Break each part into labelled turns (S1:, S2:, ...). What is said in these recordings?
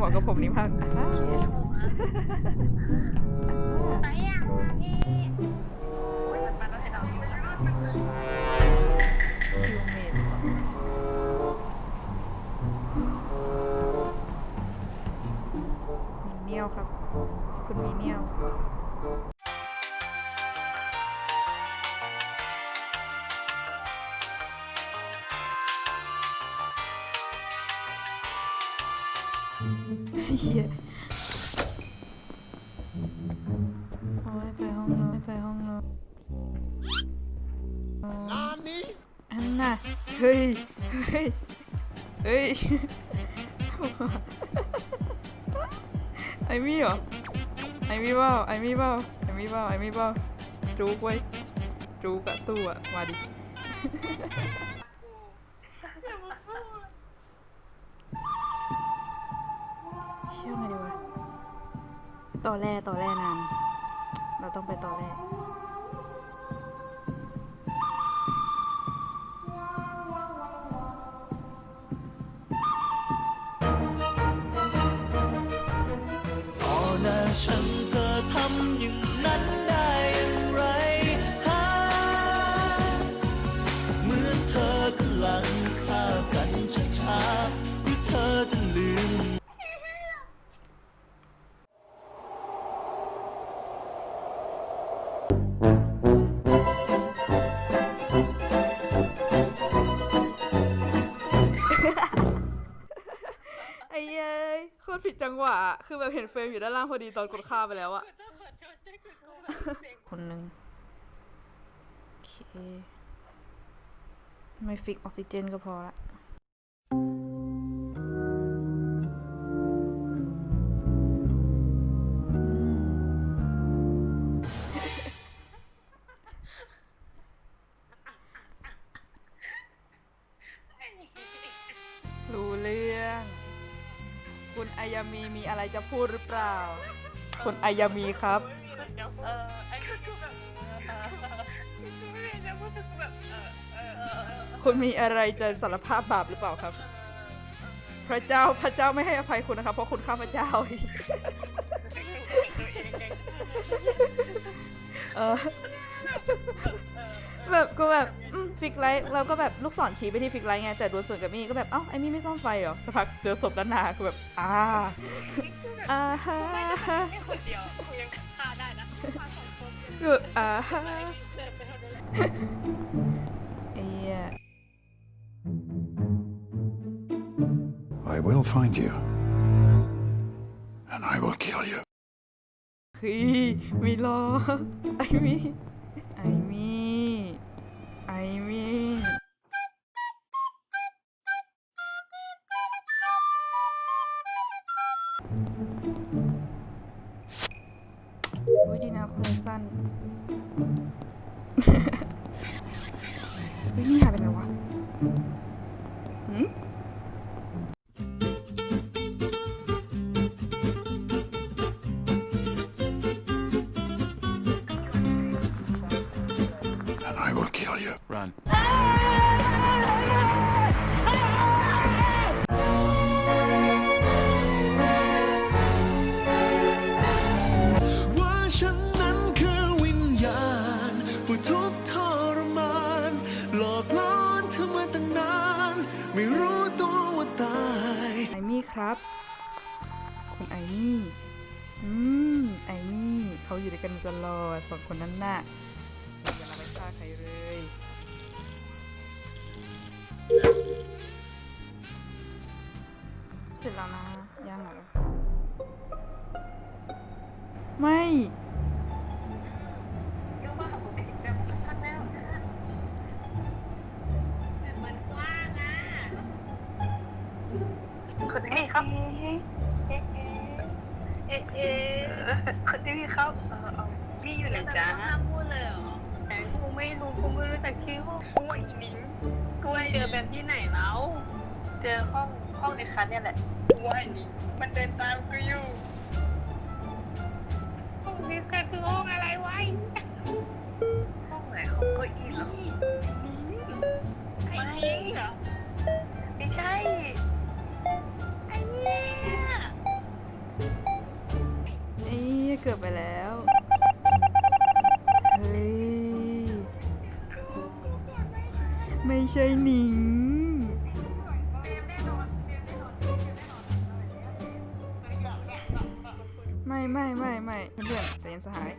S1: เหมาะกับผมนี่มากอ่า
S2: ไปอะพี่โอ้ยมันมาแล้วเห็นเหรอ
S1: คิวเมดมีเนียวครับ คุณมีเนียว เฮียโอ้ยไปห้องนอนไปห้องนอนอันน่ะเฮ้ยเฮ้ยเฮ้ยไอมี่เหรอไอมี่เปล่าไอมี่เปล่าไอมี่เปล่าไอมี่เปล่าจูกไว้ยจูกอะสู้อะมาดิ ชื่อไงดีวะต่อแร่ต่อแร่นาน เราต้องไปต่อแร่
S3: ต่อห
S1: ผิดจังหวะอะคือแบบเห็นเฟรมอยู่ด้านล่างพอดีตอนกดข้ามไปแล้วอะคนหนึ่งโอเค ไม่ฟิกออกซิเจนก็พอละายามีมีอะไรจะพูดหรือเปล่า คุณอายามีครับ
S2: เออไอ้ก็คือแบบเออไม่รู้จะพูดถึงแบบเออเออเออ
S1: คุณมีอะไรจะสารภาพบาปหรือเปล่าครับ พระเจ้าพระเจ้าไม่ให้อภัยคุณนะครับ เพราะคุณฆ่าพระเจ้าเออแบบก็แบบอืม ฟิกไลท์เราก็แบบลูกศรชี้ไปที่ฟิกไลท์ไงแต่ดวลส่วนกับมี่ก็แบบเอ้าไอ้มี่ไม่ซ่อมไฟเหรอสักพักเจอศพด้านหน้าคือแบบอ่าอ่าฮะ
S2: แค่คนเดียวกูยังฆ่าได้นะฆ่าสองคน
S1: คืออ่าฮะ
S2: เดินไปเท่านั้น
S1: ไอ้เหี้ย
S4: I will find you. And I will kill you.
S1: คือมีรอไอมีไอมีไอ มีอุ้ยดีนะคุณสั้นนี่หายไปไหนวะหืม
S4: kill you.
S3: Run ว่าฉันนั้นคือวิญญาณ ผู้ทุกข์ทรมาน หลอกล่อนเธอมาตั้งนาน ไม่รู้ตัวว่าตาย
S1: ไอมี่ครับ คุณไอมี่ อืม ไอมี่เขาอยู่ด้วยกันตลอดสองคนนั้นน่ะ เอ๊ะ
S2: เอ๊ะคนนี้ครับเออเอาพี่อยู่ไหนจ๊ะห้ามพูดเลยเหรอแต่กูไม่รู้กูไม่รู้จักชื่อพวกกูอีนิงกูเจอแบบที่ไหนแล้วเจอห้องห้องในคันเนี่ยแหละกูว่าไอ้นิงมันเดินตามกูอยู่ห้องนี้คือห้องอะไรวะห้องไหนของเก้าอี้เหรอไอ้ เกื
S1: อบไปแล้ว เฮ้ย ไม่ใช่หนิง ไม่ไม่ไม่ไม่เพื่อนใจเย็นสหาย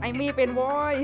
S1: ไอมี่เป็นวอย